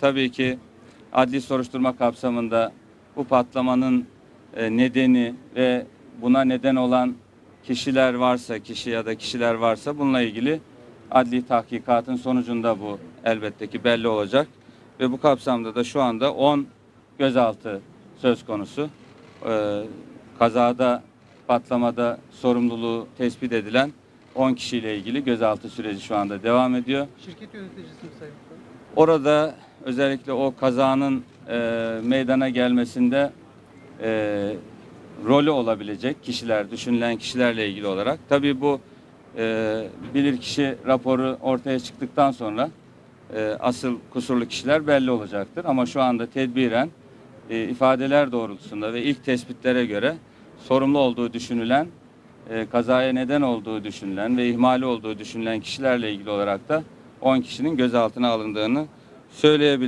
Tabii ki adli soruşturma kapsamında bu patlamanın e, nedeni ve buna neden olan kişiler varsa, kişi ya da kişiler varsa bununla ilgili adli tahkikatın sonucunda bu elbette ki belli olacak. Ve bu kapsamda da şu anda 10 gözaltı söz konusu. Ee, kazada, patlamada sorumluluğu tespit edilen 10 kişiyle ilgili gözaltı süreci şu anda devam ediyor. Şirket yöneticisi mi Sayın? Orada özellikle o kazanın e, meydana gelmesinde e, rolü olabilecek kişiler, düşünülen kişilerle ilgili olarak. Tabii bu e, bilirkişi raporu ortaya çıktıktan sonra e, asıl kusurlu kişiler belli olacaktır. Ama şu anda tedbiren e, ifadeler doğrultusunda ve ilk tespitlere göre sorumlu olduğu düşünülen, e, kazaya neden olduğu düşünülen ve ihmali olduğu düşünülen kişilerle ilgili olarak da 10 kişinin gözaltına alındığını söyleyebilirim.